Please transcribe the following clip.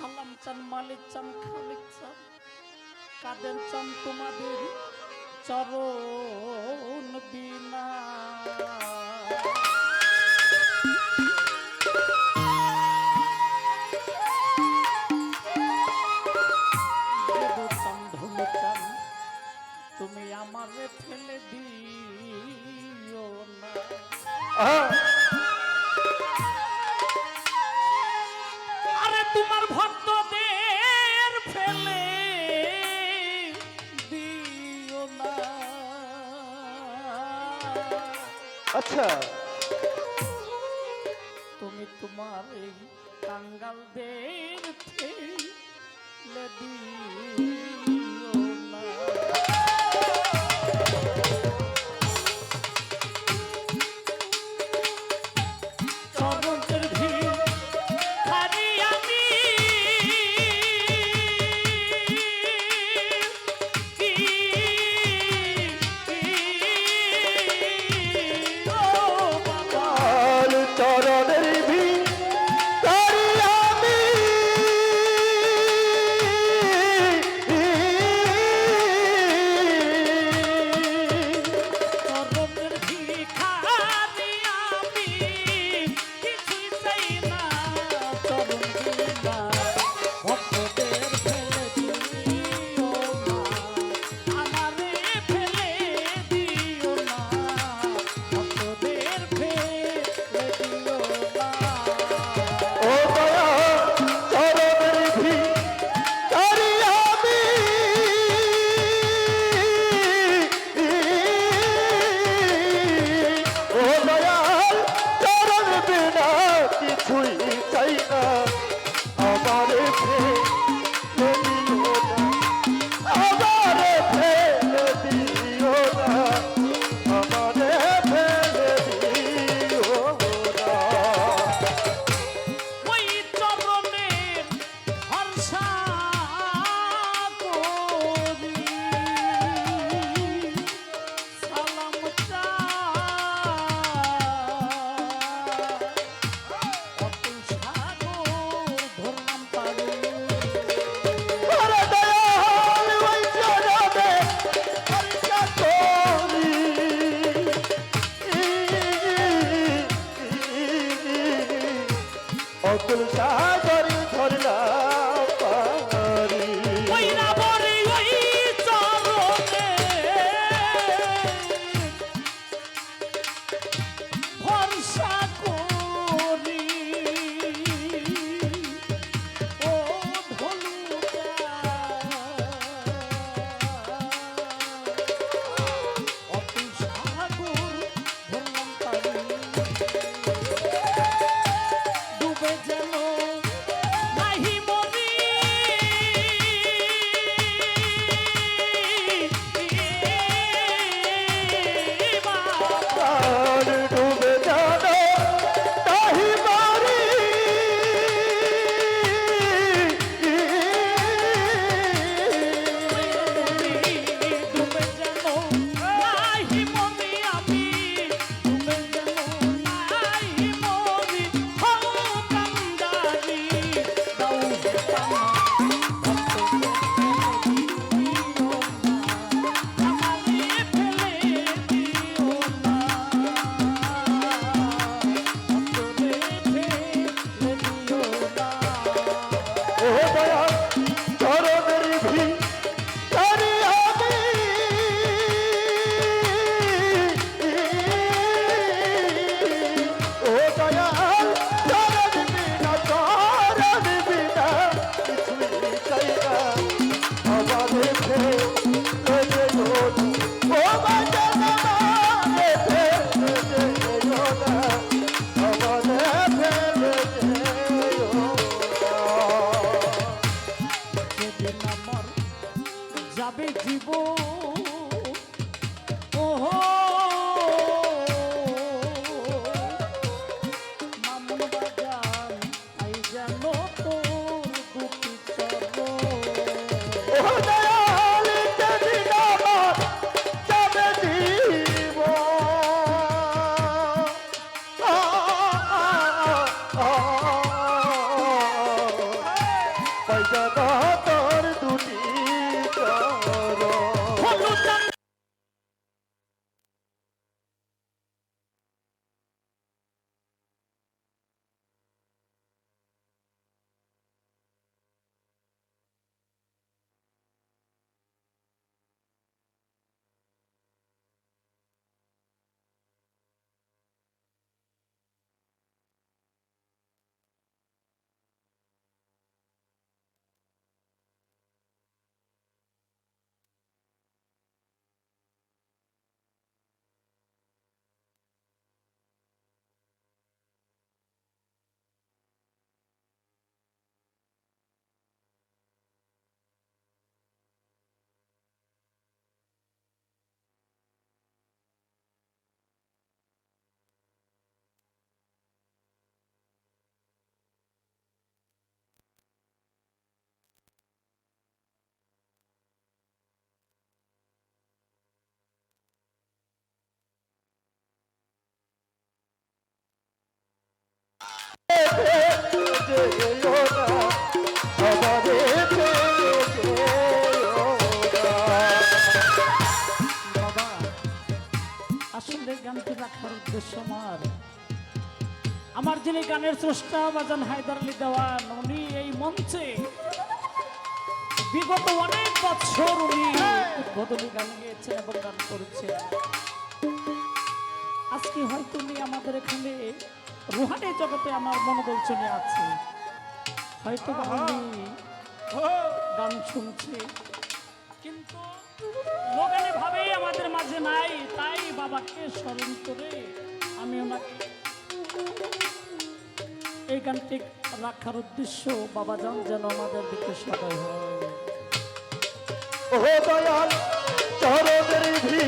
সালাম চান, মালিক চান, খালিক চান কাদের চান তোমাদের চরণ বিনা। তুমি আমার ফেলে দিও না। আচ্ছা। তুমি তোমার এই কাঙ্গালদের লেডি অতুল সাগর 好，欢迎。জগত আমার যিনি গানের স্রষ্টা, বাজান হায়দার আলী দেওয়ান, উনি এই মঞ্চে বিগত অনেক বছর উনি উদ্বোধনী গান গেয়েছেন এবং গান করেছেন। আজকে হয়তো উনি আমাদের এখানে রুহানি জগতে আমার মনোবল চলে আছে। হয়তো গান শুনছে, কিন্তু ভাবেই আমাদের মাঝে নাই, তাই বাবাকে স্মরণ করে আমি ওনাকে এই গানটি রাখার উদ্দেশ্য বাবা যান যেন আমাদের দিকে সদয় হয়। ও দয়াল, চরণের ভি